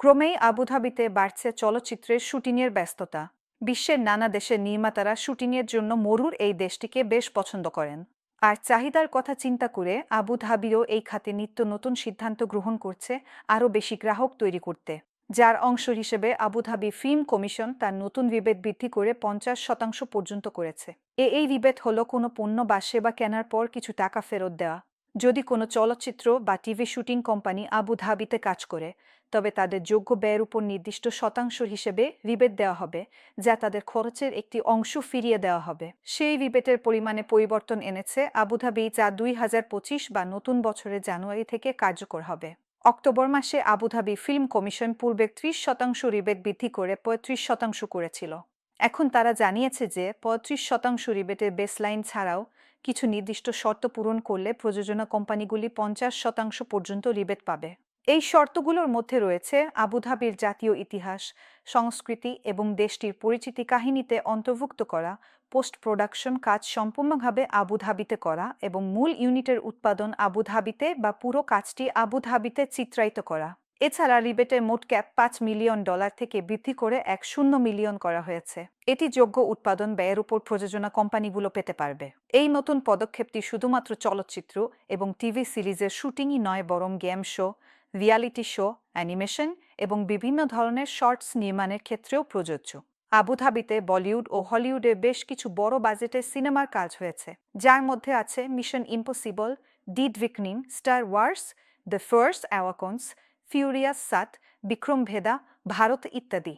ক্রমেই আবুধাবিতে বাড়ছে চলচ্চিত্রের শুটিংয়ের ব্যস্ততা। বিশ্বের নানা দেশের নির্মাতারা শুটিংয়ের জন্য মরুর এই দেশটিকে বেশ পছন্দ করেন। আর চাহিদার কথা চিন্তা করে আবুধাবিও এই খাতে নিত্য নতুন সিদ্ধান্ত গ্রহণ করছে আরও বেশি গ্রাহক তৈরি করতে। যার অংশ হিসেবে আবুধাবি ফিল্ম কমিশন তার নতুন রিবেট বৃদ্ধি করে পঞ্চাশ শতাংশ পর্যন্ত করেছে। এ এই রিবেট হলো কোনো পণ্য বা সেবা কেনার পর কিছু টাকা ফেরত দেওয়া। যদি কোনো চলচ্চিত্র বা টিভি শুটিং কোম্পানি আবুধাবিতে কাজ করে, তবে তাদের যোগ্য ব্যয়ের উপর নির্দিষ্ট শতাংশ হিসেবে রিবেট দেওয়া হবে, যা তাদের খরচের একটি অংশ ফিরিয়ে দেওয়া হবে। সেই রিবেটের পরিমাণে পরিবর্তন এনেছে আবুধাবি যা দুই হাজার পঁচিশ বা নতুন বছরের জানুয়ারি থেকে কার্যকর হবে। অক্টোবর মাসে আবুধাবি ফিল্ম কমিশন পূর্বে ত্রিশ শতাংশ রিবেট বৃদ্ধি করে পঁয়ত্রিশ শতাংশ করেছিল। এখন তারা জানিয়েছে যে, পঁয়ত্রিশ শতাংশ রিবেটের বেসলাইন ছাড়াও কিছু নির্দিষ্ট শর্ত পূরণ করলে প্রযোজনা কোম্পানিগুলি পঞ্চাশ শতাংশ পর্যন্ত রিবেট পাবে। এই শর্তগুলোর মধ্যে রয়েছে আবুধাবির জাতীয় ইতিহাস, সংস্কৃতি এবং দেশটির পরিচিতি কাহিনীতে অন্তর্ভুক্ত করা পোস্ট প্রোডাকশন কাজ সম্পূর্ণভাবে আবুধাবিতে করা এবং মূল ইউনিটের উৎপাদন আবুধাবিতে বা পুরো কাজটি আবুধাবিতে চিত্রায়িত করা। এছাড়া রিবেটের মোট ক্যাপ পাঁচ মিলিয়ন ডলার থেকে বৃদ্ধি করে এক শূন্য মিলিয়ন করা হয়েছে। এটি যোগ্য উৎপাদন ব্যয়ের উপর প্রযোজনা কোম্পানিগুলো পেতে পারবে। এই নতুন পদক্ষেপটি শুধুমাত্র চলচ্চিত্র এবং টিভি সিরিজের শুটিংই নয়, বরং game show, reality show, animation এবং বিভিন্ন ধরনের শর্টস নির্মাণের ক্ষেত্রেও প্রযোজ্য। আবুধাবিতে বলিউড ও হলিউডে বেশ কিছু বড় বাজেটের সিনেমার কাজ হয়েছে, যার মধ্যে আছে mission impossible dead reckoning star wars, the force awakens furious সাত বিক্রম ভেদা ভারত ইত্যাদি।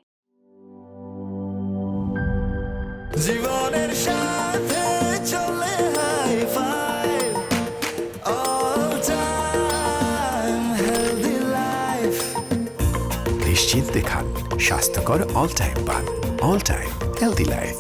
জীবনের সাথে চলে hi fi all time healthy life নিশ্চিন্তে খান স্বাস্থ্যকর অল টাইম পান অল টাইম হেলদি লাইফ